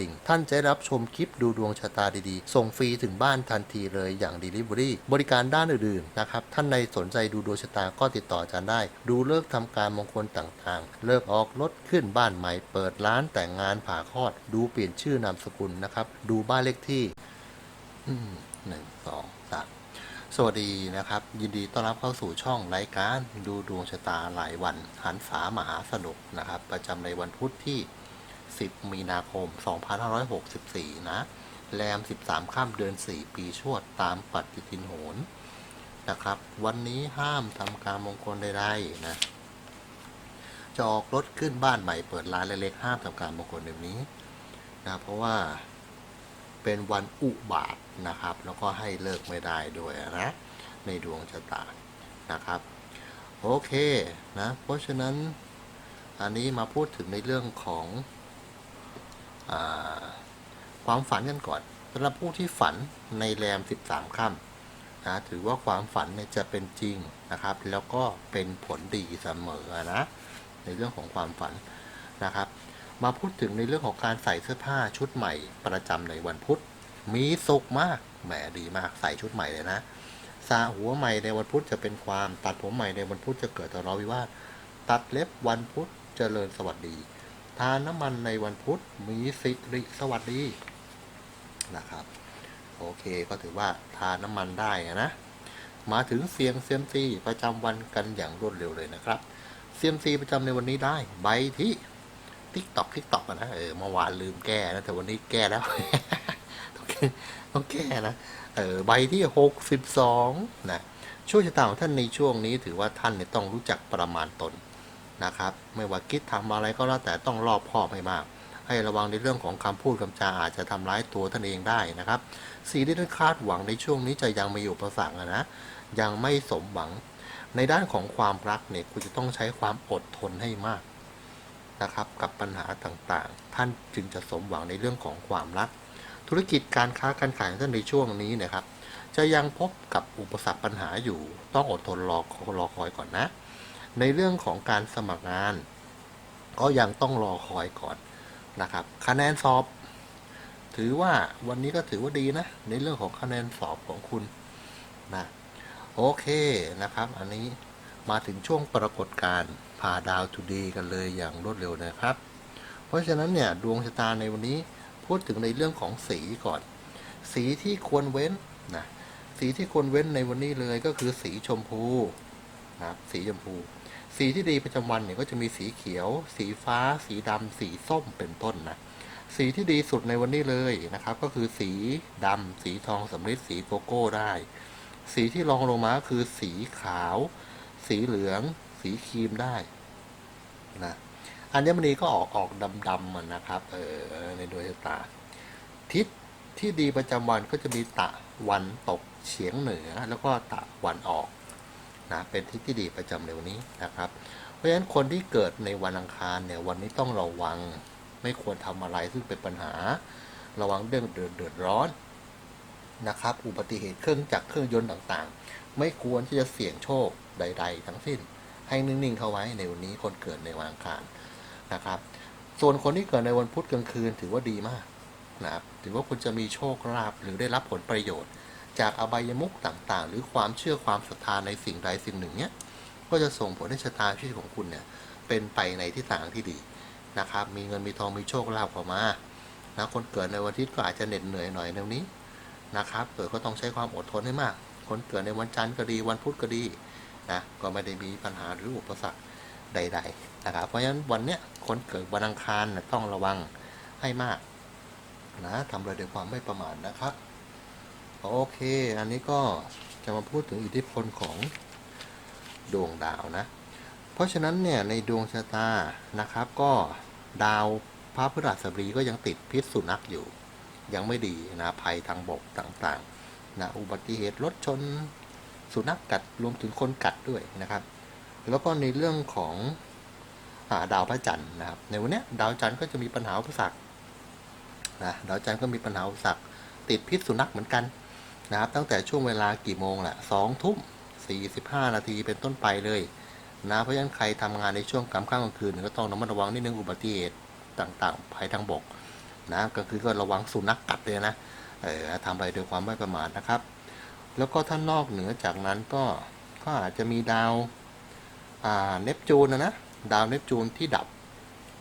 ดิ่ง ท่านจะได้รับชมคลิปดูดวงชะตาดีๆ ส่งฟรีถึงบ้านทันทีเลยอย่าง Delivery บริการด้านอื่นๆนะครับ ท่านใดสนใจดูดวงชะตาก็ติดต่ออาจารย์ได้ ดูเลิกษ์ทำการมงคลต่างๆ เลิกออกรถขึ้นบ้านใหม่ เปิดร้านแต่งงานผ่าคลอด ดูเปลี่ยนชื่อนามสกุลนะครับ ดูบ้านเลขที่หนึ่งสองสามสวัสดีนะครับ ยินดีต้อนรับเข้าสู่ช่องรายการดูดวงชะตาหลายวันหันฝามหาสนุกนะครับ ประจำในวันพุธที่ 10 มีนาคม 2564 นะ แรม 13 ข้ามเดือน 4 ปีชวดตามปฏิทินโหรนะครับ วันนี้ห้ามทำการมงคลใดๆนะจะออกรถขึ้นบ้านใหม่เปิดร้านเล็กๆห้ามทำการมงคลแบบนี้นะเพราะว่าเป็นวันอุบาทนะครับ แล้วก็ให้เลิกไม่ได้ด้วยนะ ในดวงชะตานะครับ โอเคนะ เพราะฉะนั้นอันนี้มาพูดถึงในเรื่องของ ความฝันกันก่อนสำหรับผู้ที่ฝันในแรม 13ค่ำนะถือว่าความฝันเนี่ยจะเป็นจริงนะครับ แล้วก็เป็นผลดีเสมอนะในเรื่องของความฝันนะครับ มาพูดถึงในเรื่องของการใส่เสื้อผ้าชุดใหม่ประจำในวันพุธ มีสุขมากแหมดีมากใส่ชุดใหม่เลยนะสระหัวใหม่ในวันพุธจะเป็นความตัดผมใหม่ในวันพุธจะเกิดทะเลาะวิวาทตัดเล็บวันพุธเจริญสวัสดี ทานน้ำมันในวันพุธมีสิริสวัสดีนะครับ โอเคก็ถือว่าทานน้ำมันได้นะ มาถึงเสียงเซียมซีประจำวันกันอย่างรวดเร็วเลยนะครับเซียมซีประจำในวันนี้ได้ใบที่ทิกตอกทิกตอกนะเออเมื่อวานลืมแก้นะแต่วันนี้แก้แล้วต้องแก้แนะเออใบที่หกสิบสองนะช่วงชะตาของท่านในช่วงนี้ถือว่าท่านเนี่ยต้องรู้จักประมาณตน นะครับ ไม่ว่าคิดทำอะไรก็แล้วแต่ต้องรอบคอบให้มาก ให้ระวังในเรื่องของคำพูดคำจาอาจจะทำร้ายตัวท่านเองได้นะครับสิ่งที่ท่านคาดหวังในช่วงนี้จะยังมีอุปสรรคอะนะยังไม่สมหวัง ในด้านของความรักเนี่ยคุณจะต้องใช้ความอดทนให้มากนะครับกับปัญหาต่างๆ ท่านจึงจะสมหวังในเรื่องของความรัก ธุรกิจการค้าการขายท่านในช่วงนี้นะครับ จะยังพบกับอุปสรรคปัญหาอยู่ต้องอดทนรอรอคอยก่อนนะ ในเรื่องของการสมัครงาน ก็ยังต้องรอคอยก่อนนะครับ คะแนนสอบ ถือว่าวันนี้ก็ถือว่าดีนะ ในเรื่องของคะแนนสอบของคุณนะโอเคนะครับ อันนี้มาถึงช่วงปรากฏการณ์พาดาวทูดีกันเลยอย่างรวดเร็วนะครับ เพราะฉะนั้นเนี่ยดวงชะตาในวันนี้พูดถึงในเรื่องของสีก่อน สีที่ควรเว้นนะสีที่ควรเว้นในวันนี้เลยก็คือสีชมพูนะครับสีชมพู สีที่ดีประจำวันเนี่ยก็จะมีสีเขียว สีฟ้า สีดำสีส้มเป็นต้นนะสีที่ดีสุดในวันนี้เลยนะครับ ก็คือสีดำสีทองสำริดสีโกโก้ได้ สีที่รองลงมาคือสีขาว สีเหลือง สีครีมได้นะอัญมณีก็ออกออกดำๆมันนะครับเออในดวงชะตาทิศที่ดีประจำวันก็จะมีตะวันตกเฉียงเหนือ แล้วก็ตะวันออก นะเป็นทิศที่ดีประจำในวันนี้นะครับ เพราะฉะนั้นคนที่เกิดในวันอังคารเนี่ยวันนี้ต้องระวังไม่ควรทำอะไรซึ่งเป็นปัญหา ระวังเรื่องเดือดเดือดร้อนนะครับ อุบัติเหตุเครื่องจักรเครื่องยนต์ต่างๆ ไม่ควรที่จะเสี่ยงโชคใด ๆ ทั้งสิ้น ให้นิ่งๆเข้าไว้ในวันนี้คนเกิดในวันอังคารนะครับ ส่วนคนที่เกิดในวันพุธกลางคืนถือว่าดีมากนะครับ ถือว่าคุณจะมีโชคลาภหรือได้รับผลประโยชน์ จากอบายมุขต่างๆ หรือความเชื่อความศรัทธาในสิ่งใดสิ่งหนึ่งเนี้ยก็จะส่งผลให้ชะตาชีวิตของคุณเนี่ยเป็นไปในทิศทางที่ดีนะครับ มีเงินมีทองมีโชคลาภเข้ามานะคนเกิดในวันทิตย์ก็อาจจะเหน็ดเหนื่อยหน่อยในวันนี้นะครับเกิดก็ต้องใช้ความอดทนให้มาก คนเกิดในวันจันทร์ก็ดีวันพุธก็ดีนะก็ไม่ได้มีปัญหาหรืออุปสรรคใด ๆ นะครับ เพราะฉะนั้นวันเนี้ยคนเกิดวันอังคารนะต้องระวังให้มากนะทำอะไรด้วยความไม่ประมาทนะครับ โอเค อันนี้ก็จะมาพูดถึงอิทธิพลของดวงดาวนะ เพราะฉะนั้นเนี่ยในดวงชะตานะครับ ก็ดาวพระพฤหัสบดีก็ยังติดพิษสุนัขอยู่ ยังไม่ดีนะภัยทางบกต่างๆนะอุบัติเหตุรถชนสุนัขกัดรวมถึงคนกัดด้วยนะครับ แล้วก็ในเรื่องของอาดาวพระจันทร์นะครับ ในวันนี้ดาวจันทร์ก็จะมีปัญหาอุปสรรคนะดาวจันทร์ก็มีปัญหาอุปสรรคติดพิษสุนัขเหมือนกัน นะครับ ตั้งแต่ช่วงเวลากี่โมงแหละสองทุ่มสี่สิบห้านาทีเป็นต้นไปเลยนะเพราะฉะนั้นใครทำงานในช่วงกลางค่ำกลางคืนก็ต้องระมัดระวังนิดนึงอุบัติเหตุต่างๆภัยทางบกนะก็คือก็ระวังสุนัขกัดเลยนะเออทำไรด้วยความไม่ประมาทนะครับ แล้วก็ถ้านนอกเหนือจากนั้นก็ก็อาจจะมีดาวอ่าเนปจูนนะนะดาวเนปจูนที่ดับ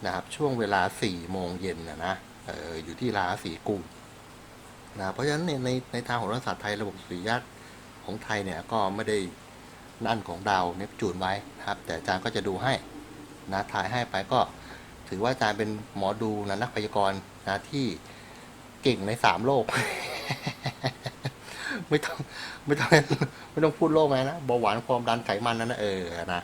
นะครับช่วงเวลา4โมงเย็นนะนะเอออยู่ที่ราศีกุม นะเพราะฉะนั้นเนี่ยในในทางโหราศาสตร์ไทยระบบสุริยะของไทยเนี่ยก็ไม่ได้นั่นของดาวเนปจูนไว้นะครับ แต่อาจารย์ก็จะดูให้นะถ่ายให้ไปก็ถือว่าอาจารย์เป็นหมอดูนะนักพยากรณ์นะที่เก่งในสามโลก ไม่ต้องไม่ต้องไม่ต้องพูดโรคไหมนะเบาหวานความดันไขมันนั่นนะเออนะ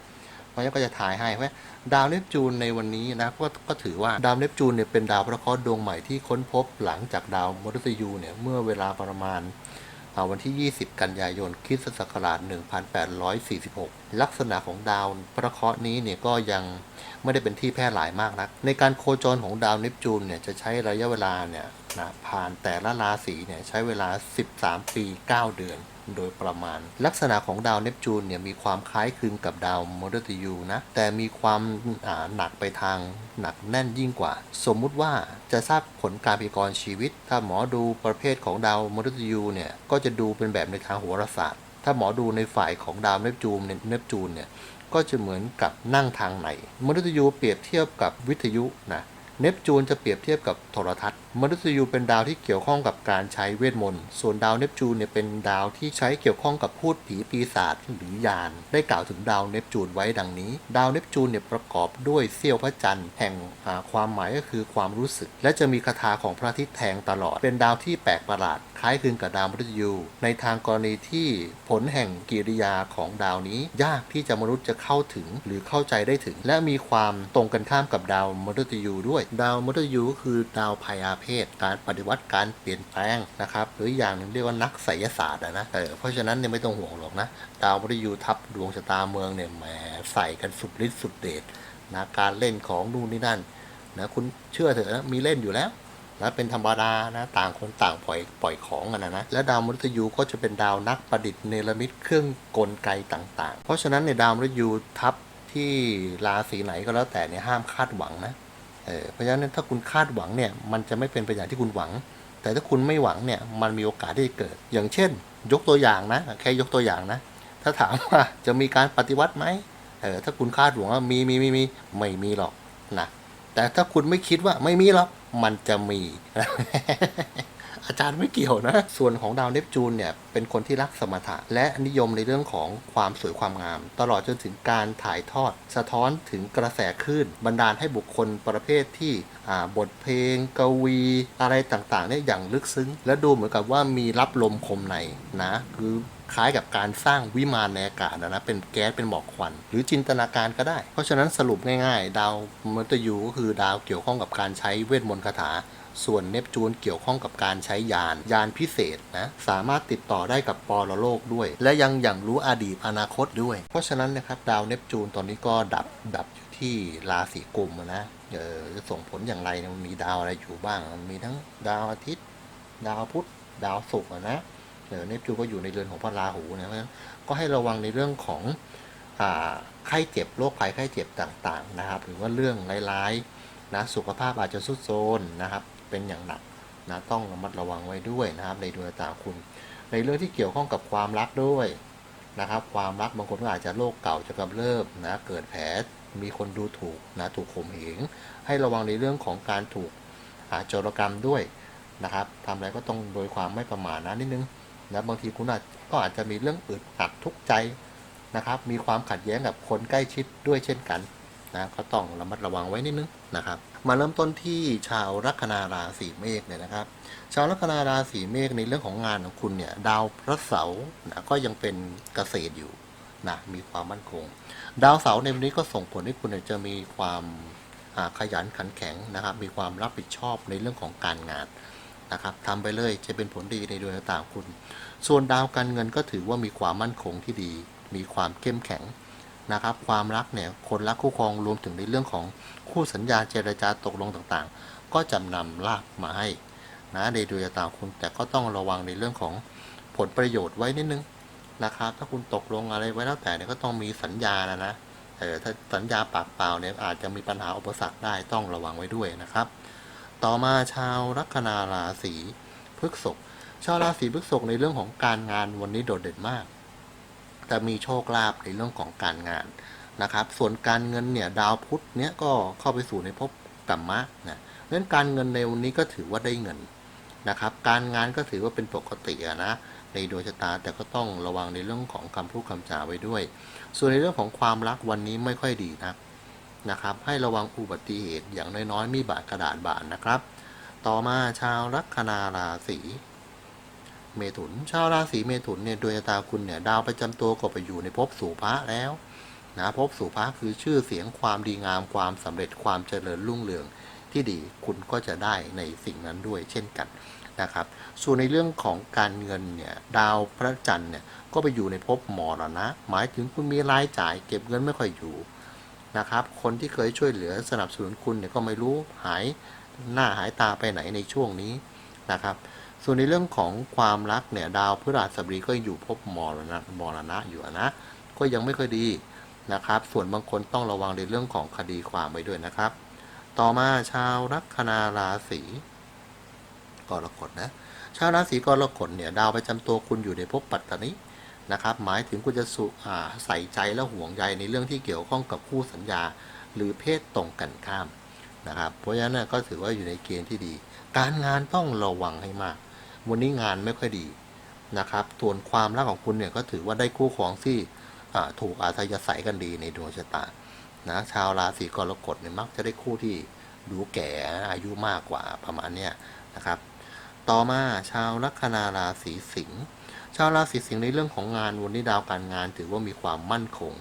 พราะฉะนั้นก็จะถ่ายให้เพราะดาวเนปจูนในวันนี้นะก็ก็ถือว่าดาวเนปจูนเนี่ยเป็นดาวพระเคราะห์ดวงใหม่ที่ค้นพบหลังจากดาวมฤตยูเนี่ยเมื่อเวลาประมาณวันที่ 20 กันยายนคริสตศักราช 1846 ลักษณะของดาวพระเคราะห์นี้เนี่ยก็ยังไม่ได้เป็นที่แพร่หลายมากนัก ในการโคจรของดาวเนปจูนเนี่ยจะใช้ระยะเวลาเนี่ยนะผ่านแต่ละราศีเนี่ยใช้เวลา 13 ปี 9 เดือน โดยประมาณ ลักษณะของดาวเนปจูนเนี่ยมีความคล้ายคลึงกับดาวมฤตยูนะ แต่มีความาหนักไปทางหนักแน่นยิ่งกว่า สมมุติว่าจะทราบผลการพยากรณ์ชีวิต ถ้าหมอดูประเภทของดาวมฤตยูเนี่ยก็จะดูเป็นแบบในทางโหราศาสตร์ ถ้าหมอดูในฝ่ายของดาวเนปจูนเนปจูนเนี่ยก็จะเหมือนกับนั่งทางไหนมนุษย์ยูเปรียบเทียบกับวิทยุนะเนปจูนจะเปรียบเทียบกับโทรทัศน์ มนุษย์ยูเป็นดาวที่เกี่ยวข้องกับการใช้เวทมนต์ ส่วนดาวเนปจูนเนี่ยเป็นดาวที่ใช้เกี่ยวข้องกับพูดผีปีศาจหรือยาน ได้กล่าวถึงดาวเนปจูนไว้ดังนี้ ดาวเนปจูนเนี่ยประกอบด้วยเสี้ยวพระจันทร์แห่งความหมายก็คือความรู้สึก และจะมีคาถาของพระอาทิตย์แทงตลอด เป็นดาวที่แปลกประหลาด คล้ายคลึงกับดาวมฤตยู ในทางกรณีที่ผลแห่งกิริยาของดาวนี้ ยากที่จะมนุษย์จะเข้าถึงหรือเข้าใจได้ถึง และมีความตรงกันข้ามกับดาวมฤตยูด้วย ดาวมฤตยูก็คือดาวพยาเพศการปฏิวัติการเปลี่ยนแปลงนะครับหรืออย่างหนึงเรียกว่านักไสยศาสตร์นะเออเพราะฉะนั้นเนี่ยไม่ต้องห่วงหรอกนะดาวมฤตยูทับดวงชะตาเมืองเนี่ยแหมใส่กันสุดฤทธิ์สุดเดชนะการเล่นของนู่นนี่นั่นนะคุณเชื่อเถอะนะมีเล่นอยู่แล้วนะเป็นธรรมดานะต่างคนต่างปล่อยปล่อยของกันนะนะและดาวมฤตยูก็จะเป็นดาวนักประดิษฐ์เนรมิตเครื่องกลไกต่าง ๆ เพราะฉะนั้นในดาวมฤตยูทับที่ราศีไหนก็แล้วแต่เนี่ยห้ามคาดหวังนะ เพราะฉะนั้นถ้าคุณคาดหวังเนี่ยมันจะไม่เป็นไปอย่างที่คุณหวัง แต่ถ้าคุณไม่หวังเนี่ยมันมีโอกาสที่จะเกิด อย่างเช่น ยกตัวอย่างนะแค่ยกตัวอย่างนะ ถ้าถามว่าจะมีการปฏิวัติไหมเออถ้าคุณคาดหวังว่ามีมีมีมีไม่มีหรอกนะแต่ถ้าคุณไม่คิดว่าไม่มีหรอกมันจะมี อาจารย์ไม่เกี่ยวนะ ส่วนของดาวเนปจูนเนี่ยเป็นคนที่รักสมถะและนิยมในเรื่องของความสวยความงาม ตลอดจนถึงการถ่ายทอด สะท้อนถึงกระแสคลื่นบันดาลให้บุคคลประเภทที่บทเพลง กวี อะไรต่างๆเนี่ยอย่างลึกซึ้ง และดูเหมือนกับว่ามีรับลมคมในนะคือคล้ายกับการสร้างวิมานในอากาศนะนะเป็นแก๊สเป็นหมอกควัน หรือจินตนาการก็ได้ เพราะฉะนั้นสรุปง่ายๆ ดาวมฤตยูก็คือดาวเกี่ยวข้องกับการใช้เวทมนต์คาถา ส่วนเนปจูนเกี่ยวข้องกับการใช้ยาน ยานพิเศษนะสามารถติดต่อได้กับปรโลกด้วย และยังอย่างรู้อดีตอนาคตด้วย เพราะฉะนั้นนะครับดาวเนปจูนตอนนี้ก็ดับดับอยู่ที่ราศีกุมอะนะเออจะส่งผลอย่างไรมันมีดาวอะไรอยู่บ้าง มันมีทั้งดาวอาทิตย์ ดาวพุธดาวศุกร์อะนะเออเนปจูนก็อยู่ในเรือนของพระราหูนะเพราะฉะนั้นก็ให้ระวังในเรื่องของอ่าไข้เจ็บโรคภัยไข้เจ็บต่างๆนะครับ หรือว่าเรื่องร้ายๆนะสุขภาพอาจจะทรุดโทรมนะครับ เป็นอย่างหนักนะต้องระมัดระวังไว้ด้วยนะครับ ในดวงตาคุณ ในเรื่องที่เกี่ยวข้องกับความรักด้วยนะครับ ความรักบางคนก็อาจจะโรคเก่าจะกำเริบนะเกิดแผลมีคนดูถูกนะถูกข่มเหงให้ระวังในเรื่องของการถูกอาจรกรรมด้วยนะครับทำอะไรก็ต้องโดยความไม่ประมาทนะนิดนึงนะบางทีคุณอาจก็อาจจะมีเรื่องอึดอัดทุกข์ใจนะครับ มีความขัดแย้งกับคนใกล้ชิดด้วยเช่นกัน นะก็ต้องระมัดระวังไว้นิดนึงนะครับ มาเริ่มต้นที่ชาวลัคนาราศีเมษเนี่ยนะครับ ชาวลัคนาราศีเมษในเรื่องของงานของคุณเนี่ยดาวพระเสาร์นะก็ยังเป็นเกษตรอยู่นะมีความมั่นคง ดาวเสาร์ในวันนี้ก็ส่งผลให้คุณจะมีความขยันขันแข็งนะครับ มีความรับผิดชอบในเรื่องของการงานนะครับทำไปเลยจะเป็นผลดีในดวงตางคุณ ส่วนดาวการเงินก็ถือว่ามีความมั่นคงที่ดี มีความเข้มแข็ง นะครับ ความรักเนี่ยคนรักคู่ครองรวมถึงในเรื่องของคู่สัญญาเจรจาตกลงต่างๆ ก็จำนำลาบมาให้นะในดวงชะตาคุณแต่ก็ต้องระวังในเรื่องของผลประโยชน์ไว้นิดนึงนะครับ ถ้าคุณตกลงอะไรไว้แล้วแต่เนี่ยก็ต้องมีสัญญานะนะเออถ้าสัญญาปากเปล่าเนี่ยอาจจะมีปัญหาอุปสรรคได้ต้องระวังไว้ด้วยนะครับ ต่อมาชาวลัคนาราศีพฤษภชาวราศีพฤษภในเรื่องของการงานวันนี้โดดเด่นมาก แต่มีโชคลาภในเรื่องของการงานนะครับ ส่วนการเงินเนี่ยดาวพุธเนี้ยก็เข้าไปสู่ในภพกัมมะนะเราะฉะนั้นการเงินในวันนี้ก็ถือว่าได้เงินนะครับ การงานก็ถือว่าเป็นปกตินะในดวงชะตาแต่ก็ต้องระวังในเรื่องของคำพูดคำจาไว้ด้วย ส่วนในเรื่องของความรักวันนี้ไม่ค่อยดีนะนะครับ ให้ระวังอุบัติเหตุอย่างน้อยๆ มีบาดกระดาษบาดนะครับ ต่อมาชาวลัคนาราศี เมถุน ชาวราศีเมถุนเนี่ยดวงชะตาคุณเนี่ยดาวประจำตัวก็ไปอยู่ในภพสู่พระแล้วนะภพสู่พระคือชื่อเสียงความดีงามความสำเร็จความเจริญรุ่งเรืองที่ดีคุณก็จะได้ในสิ่งนั้นด้วยเช่นกันนะครับ ส่วนในเรื่องของการเงินเนี่ยดาวพระจันทร์เนี่ยก็ไปอยู่ในภพหมรณะหมายถึงคุณมีรายจ่ายเก็บเงินไม่ค่อยอยู่นะครับ คนที่เคยช่วยเหลือสนับสนุนคุณเนี่ยก็ไม่รู้หายหน้าหายตาไปไหนในช่วงนี้นะครับ ส่วนในเรื่องของความรักเนี่ยดาวพฤหัสบดีก็อยู่ภพมรณะมรณะอยู่นะ ก็ยังไม่ค่อยดีนะครับ ส่วนบางคนต้องระวังในเรื่องของคดีความไปด้วยนะครับ ต่อมาชาวลัคนาราศีกรกฎนะ ชาวราศีกรกฎเนี่ยดาวประจำตัวคุณอยู่ในภพปัตตานินะครับหมายถึงคุณจะสุอ่าใส่ใจและห่วงใยในเรื่องที่เกี่ยวข้องกับคู่สัญญา หรือเพศตรงกันข้ามนะครับ เพราะฉะนั้นก็ถือว่าอยู่ในเกณฑ์ที่ดี การงานต้องระวังให้มาก วันนี้งานไม่ค่อยดีนะครับส่วนความรักของคุณเนี่ยก็ถือว่าได้คู่ครองที่ถูกอาทยศัยกันดีในดวงชะตานะชาวราศีกรกฎเนี่ยมักจะได้คู่ที่ดูแก่อายุมากกว่าประมาณเนี้ยนะครับ ต่อมาชาวลัคนาราศีสิงห์ชาวราศีสิงห์ในเรื่องของงานวันนี้ดาวการงาน ถือว่ามีความมั่นคง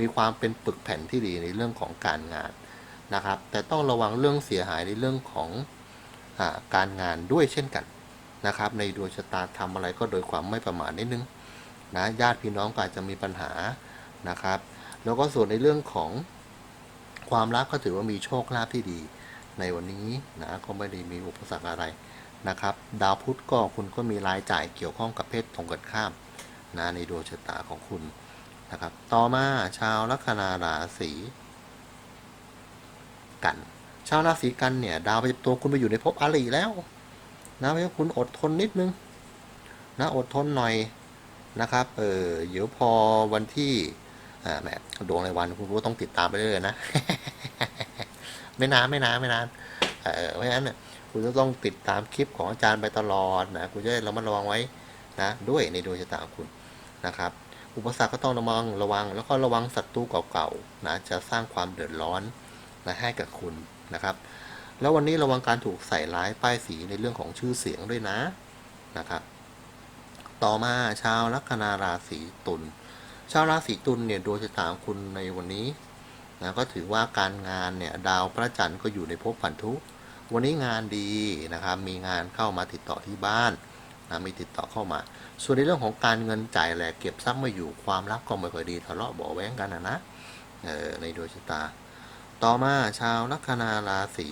มีความเป็นปึกแผ่นที่ดีในเรื่องของการงานนะครับ แต่ต้องระวังเรื่องเสียหายในเรื่องของอการงานด้วยเช่นกัน นะครับ ในดวงชะตาทำอะไรก็โดยความไม่ประมาทนิดนึงนะญาติพี่น้องก็อาจจะมีปัญหานะครับ แล้วก็ส่วนในเรื่องของความรักก็ถือว่ามีโชคลาภที่ดี ในวันนี้นะก็ไม่ได้มีอุปสรรคอะไรนะครับ ดาวพุธก็คุณก็มีรายจ่ายเกี่ยวข้องกับเพศตรงกันข้ามนะในดวงชะตาของคุณนะครับ ต่อมาชาวลัคนาราศีกัน ชาวราศีกันเนี่ย ดาวประจำตัวคุณไปอยู่ในภพอาลีแล้ว นะเพราะคุณอดทนนิดนึงนะอดทนหน่อยนะครับ เออเดี๋ยวพอวันที่อ่าแหมดวงในวันคุณก็ต้องติดตามไปเรื่อยนะ ไม่นานไม่นานไม่นานเออเพราะฉะนั้นเนี่ยคุณจะต้องติดตามคลิปของอาจารย์ไปตลอดนะคุณจะได้ระมัดระวังไว้นะด้วยในดวงชะตาของคุณนะครับ อุปสรรคก็ต้องระวังระวัง แล้วก็ระวังศัตรูเก่าๆนะจะสร้างความเดือดร้อนนะให้กับคุณนะครับ แล้ววันนี้ระวังการถูกใส่ร้ายป้ายสีในเรื่องของชื่อเสียงด้วยนะนะครับ ต่อมาชาวลัคนาราศีตุลชาวราศีตุลเนี่ยดวงชะตาของคุณในวันนี้นะก็ถือว่าการงานเนี่ยดาวพระจันทร์ก็อยู่ในภพพันธุวันนี้งานดีนะครับมีงานเข้ามาติดต่อที่บ้านนะมีติดต่อเข้ามา ส่วนในเรื่องของการเงินจ่ายแหลกเก็บทรัพย์ไม่อยู่ความรักก็ไม่ค่อยดีทะเลาะเบาแว้งกันนะนะเออในดวงชะตา ต่อมาชาวลัคนาราศี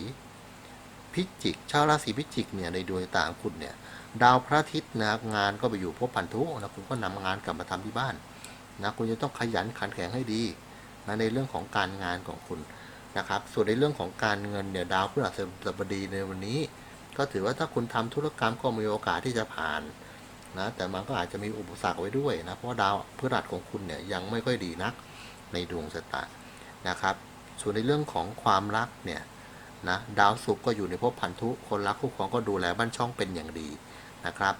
พิจิก ชาวราศีพิจิกเนี่ยในดวงชะตาของคุณเนี่ย ดาวพระอาทิตย์นะครับงานก็ไปอยู่ภพพันธุนะคุณก็นำงานกลับมาทำที่บ้านนะคุณจะต้องขยันขันแข็งให้ดีนะในเรื่องของการงานของคุณนะครับ ส่วนในเรื่องของการเงินเนี่ยดาวพฤหัสบดีในวันนี้ ก็ถือว่าถ้าคุณทำธุรกรรมก็มีโอกาสที่จะผ่านนะแต่มันก็อาจจะมีอุปสรรคไว้ด้วยนะเพราะว่าดาวพฤหัสของคุณเนี่ยยังไม่ค่อยดีนักในดวงชะตานะครับ ส่วนในเรื่องของความรักเนี่ย นะดาวศุกร์ก็อยู่ในภพพันธุคนรักคู่ครองก็ดูแลบ้านช่องเป็นอย่างดีนะครับ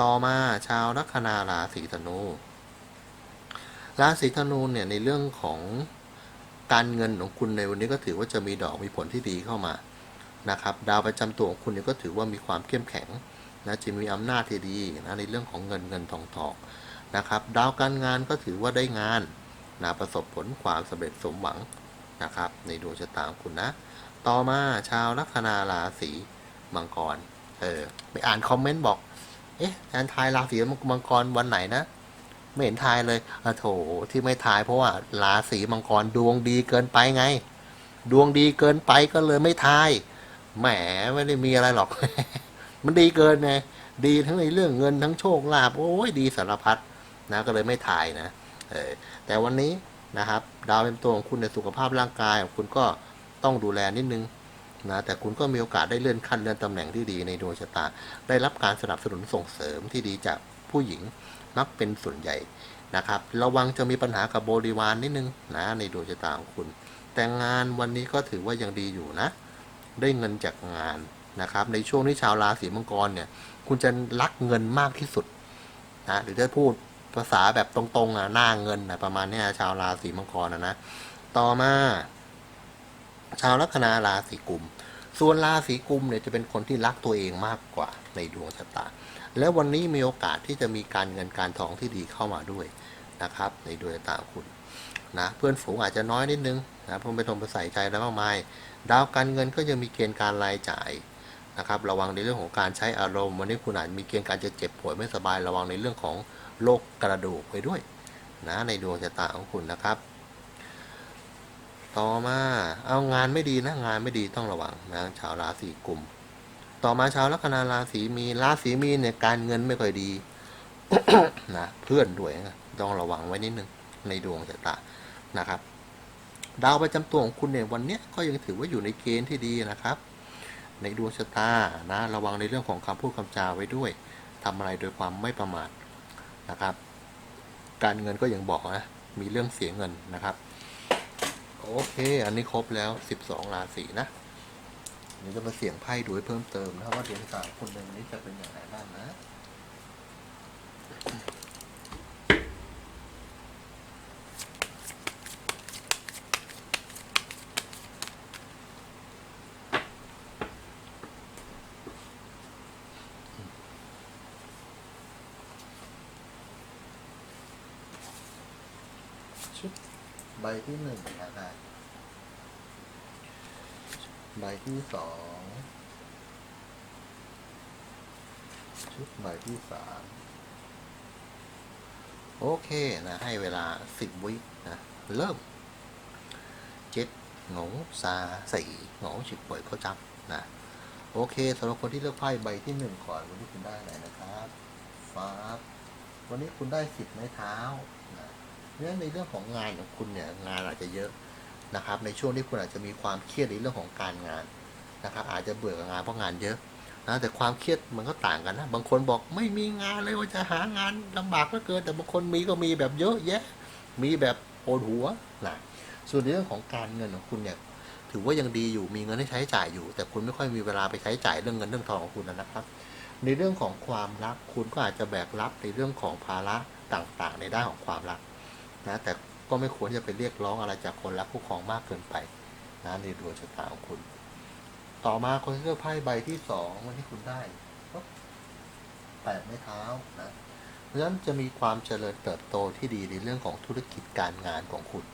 ต่อมาชาวลัคนาราศีธนู ราศีธนูเนี่ยในเรื่องของการเงินของคุณในวันนี้ก็ถือว่าจะมีดอกมีผลที่ดีเข้ามานะครับดาวประจำตัวของคุณเนี่ยก็ถือว่ามีความเข้มแข็งนะจะมีอำนาจที่ดีนะในเรื่องของเงินเงินทองทองนะครับ ดาวการงานก็ถือว่าได้งานนะประสบผลความสำเร็จสมหวังนะครับ ในดวงชะตาของคุณนะ ต่อมาชาวลัคนาราศีมังกร เออไปอ่านคอมเมนต์บอก เอ๊ะอาจารทายราศีมังกรวันไหนนะ ไม่เห็นทายเลยอโถที่ไม่ทายเพราะว่าราศีมังกรดวงดีเกินไปไง ดวงดีเกินไปก็เลยไม่ทาย แหมไม่ได้มีอะไรหรอก มันดีเกินไง ดีทั้งในเรื่องเงินทั้งโชคลาภ โอ้ยดีสารพัดนะก็เลยไม่ทายนะ เออแต่วันนี้นะครับ ดาวเป็นตัวของคุณในสุขภาพร่างกายของคุณก็ ต้องดูแลนิดนึงนะแต่คุณก็มีโอกาสได้เลื่อนขั้นเลื่อนตำแหน่งที่ดีในดวงชะตา ได้รับการสนับสนุนส่งเสริมที่ดีจากผู้หญิงมักเป็นส่วนใหญ่นะครับ ระวังจะมีปัญหากับบริวารนนิดนึงนะในดวงชะตาของคุณ แต่งานวันนี้ก็ถือว่ายังดีอยู่นะ ได้เงินจากงานนะครับ ในช่วงที่ชาวราศีมังกรเนี่ย คุณจะรักเงินมากที่สุดนะหรือจะพูดภาษาแบบตรงๆอะหน้าเงินนะประมาณเนี้ยชาวราศีมังกรนะนะ ต่อมา ชาวลัคนาราศีกุม ส่วนราศีกุมเนี่ยจะเป็นคนที่รักตัวเองมากกว่าในดวงชะตา และวันนี้มีโอกาสที่จะมีการเงินการทองที่ดีเข้ามาด้วยนะครับ ในดวงชะตาคุณนะเพื่อนฝูงอาจจะน้อยนิดนึงนะเพราะไม่ต้องไปใส่ใจแล้วมากมาย ดาวการเงินก็ยังมีเกณฑ์การรายจ่ายนะครับระวังในเรื่องของการใช้อารมณ์วันนี้คุณอาจมีเกณฑ์การจะเจ็บป่วยไม่สบายระวังในเรื่องของโรคกระดูกไปด้วยนะในดวงชะตาของคุณนะครับ ต่อมาเอางานไม่ดีนะงานไม่ดีต้องระวังนะชาวราศีกุม ต่อมาชาวลัคนาราศีมีราศีมีนเนี่ยการเงินไม่ค่อยดีนะเพื่อนด้วยนะต้องระวังไว้นิดนึงในดวงชะตานะครับ ดาวประจำตัวของคุณเนี่ยวันเนี้ยก็ยังถือว่าอยู่ในเกณฑ์ที่ดีนะครับ ในดวงชะตานะระวังในเรื่องของคำพูดคำจาไว้ด้วยทำอะไรโดยความไม่ประมาทนะครับ การเงินก็ยังบอกนะมีเรื่องเสียเงินนะครับ โอเค อันนี้ครบแล้ว 12 ราศีนะเดี๋ยวจะมาเสี่ยงไพ่ดูให้เพิ่มเติมนะว่าดวงชะตาของคนหนึ่งนี้จะเป็นอย่างไรบ้างนะ ชุด ใบที่หนึ่งนะครับใบที่สองชุดใบที่สามโอเคนะ ให้เวลาสิบวินะ เริ่มเจ็ดหงซาสี่หงฉิบป่วยเขาจับนะ โอเคสำหรับคนที่เลือกไพ่ใบที่หนึ่งก่อนวันนี้คุณได้ไรนนะครับฟ้าวันนี้คุณได้สิบไม้เท้านะ เพราะฉะนั้นในเรื่องของงานของคุณเนี่ยงานอาจจะเยอะนะครับ ในช่วงที่คุณอาจจะมีความเครียดในเรื่องของการงานนะครับ อาจจะเบื่อกับงานเพราะงานเยอะนะแต่ความเครียดมันก็ต่างกันนะ บางคนบอกไม่มีงานเลยว่าจะหางานลำบากเหลือเกิน แต่บางคนมีก็มีแบบเยอะแยะ มีแบบโอดหัวนะส่วนในเรื่องของการเงินของคุณเนี่ยถือว่ายังดีอยู่มีเงินให้ใช้จ่ายอยู่ แต่คุณไม่ค่อยมีเวลาไปใช้จ่ายเรื่องเงินเรื่องทองของคุณนะครับ ในเรื่องของความรักคุณก็อาจจะแบกรับในเรื่องของภาระต่างๆ ในด้านของความรัก นะแต่ก็ไม่ควรจะไปเรียกร้องอะไรจากคนรักคู่ครองมากเกินไปนะในดวงชะตาของคุณ ต่อมาคนเลือกไพ่ใบที่สองวันที่คุณได้ก็แปดไม้เท้านะเพราะฉะนั้นจะมีความเจริญเติบโตที่ดีในเรื่องของธุรกิจการงานของคุณ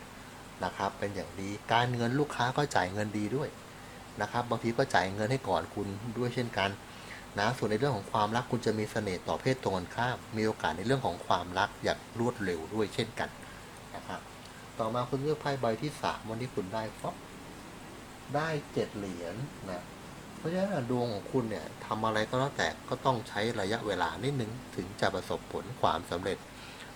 นะครับ เป็นอย่างดีการเงินลูกค้าก็จ่ายเงินดีด้วยนะครับ บางทีก็จ่ายเงินให้ก่อนคุณด้วยเช่นกันนะส่วนในเรื่องของความรักคุณจะมีเสน่ห์ต่อเพศตรงกันข้าม มีโอกาสในเรื่องของความรักอย่างรวดเร็วด้วยเช่นกัน ต่อมาคุณเลือกไพ่ใบที่สามวันนี้คุณได้ฟ๊อปได้เจ็ดเหรียญนะเพราะฉะนั้นดวงของคุณเนี่ยทำอะไรก็แล้วแต่ก็ต้องใช้ระยะเวลานิดนึงถึงจะประสบผลความสำเร็จ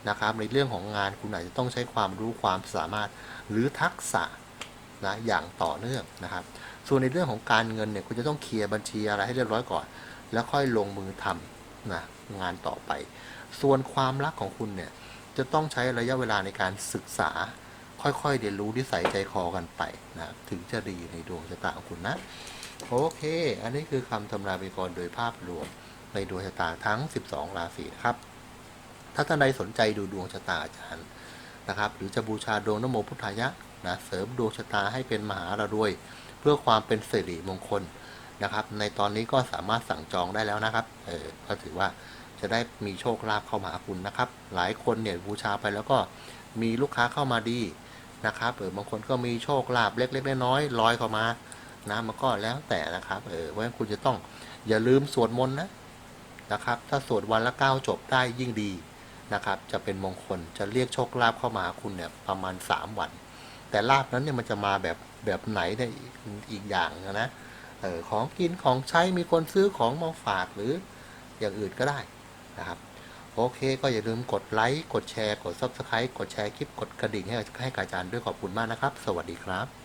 นะครับ ในเรื่องของงานคุณอาจจะต้องใช้ความรู้ความสามารถหรือทักษะนะอย่างต่อเนื่องนะครับ ส่วนในเรื่องของการเงินเนี่ยคุณจะต้องเคลียร์บัญชีอะไรให้เรียบร้อยก่อน แล้วค่อยลงมือทำนะงานต่อไป ส่วนความรักของคุณเนี่ยจะต้องใช้ระยะเวลาในการศึกษา ค่อยๆเรียนรู้นิสัยใจคอกันไปนะถึงจะดีในดวงชะตาของคุณนะ โอเค อันนี้คือคำทำนายพยากรโดยภาพรวมในดวงชะตาทั้ง 12 ราศีครับ ถ้าท่านใดสนใจดูดวงชะตาอาจารย์นะครับ หรือจะบูชาดวงนโมพุทธายะนะเสริมดวงชะตาให้เป็นมหาระรวย เพื่อความเป็นสิริมงคลนะครับ ในตอนนี้ก็สามารถสั่งจองได้แล้วนะครับ เออก็ถือว่าจะได้มีโชคลาภเข้ามาคุณนะครับ หลายคนเนี่ยบูชาไปแล้วก็มีลูกค้าเข้ามาดี นะครับเออบางคนก็มีโชคลาภเล็กๆน้อยๆลอยเข้ามานะมันก็แล้วแต่นะครับเออเพราะฉะนั้นคุณจะต้องอย่าลืมสวดมนต์นะนะครับ ถ้าสวดวันละเก้าจบได้ยิ่งดีนะครับ จะเป็นมงคลจะเรียกโชคลาภเข้ามาคุณเนี่ยประมาณสามวัน แต่ลาบนั้นเนี่ยมันจะมาแบบแบบไหนได้อีกอย่างนะเออของกินของใช้มีคนซื้อของมาฝากหรืออย่างอื่นก็ได้นะครับ โอเค ก็อย่าลืมกดไลค์ กดแชร์ กด Subscribe กดแชร์คลิป กดกระดิ่งให้ให้กับอาจารย์ด้วยขอบคุณมากนะครับ สวัสดีครับ